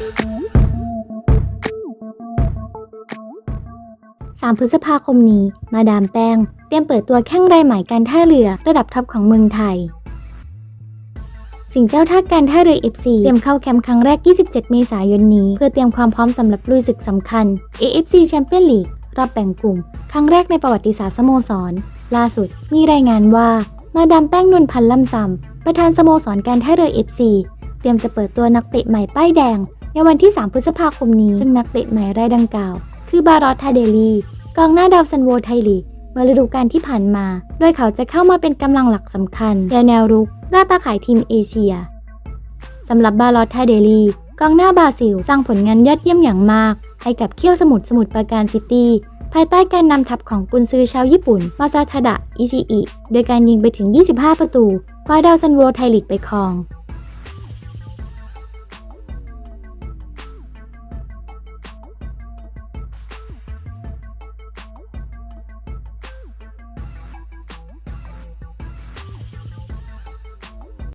3 พฤษภาคมนี้ มาดามแป้ง เตรียมเปิดตัวแข้งรายใหม่การท่าเรือระดับท็อปของเมืองไทย สิงเจ้าท่าการท่าเรือ FC เตรียมเข้าแคมป์ครั้งแรก 27 เมษายนนี้ เพื่อเตรียมความพร้อมสำหรับลุยศึกสำคัญ AFC Champions League รอบแบ่งกลุ่ม ครั้งแรกในประวัติศาสตร์สโมสร ล่าสุด มีรายงานว่า มาดามแป้งนวลพันธ์ล่ำซำประธานสโมสรการท่าเรือ FC เตรียมจะเปิดตัวนักเตะใหม่ป้ายแดง ในวันที่ 3 พฤษภาคมนี้ ซึ่งนักเตะใหม่รายดังกล่าว คือบารอตทาเดลีกองหน้าดาวซันโวไทยลีกเมื่อฤดูกาลที่ผ่านมา โดยเขาจะเข้ามาเป็นกำลังหลักสำคัญในแนวรุกหน้าตาขายทีมเอเชียสำหรับบาลอตทาเดลีกองหน้าบราซิล สร้างผลงานยอดเยี่ยมอย่างมาก ให้กับเขี้ยวสมุทรสมุทรปราการซิตี้ภายใต้การนำทัพของกุนซือชาวญี่ปุ่นมาซาทาดะ อิชิอิ โดยการยิงไปถึง 25 ประตู คว้าดาวซันโวไทยลีกไปครอง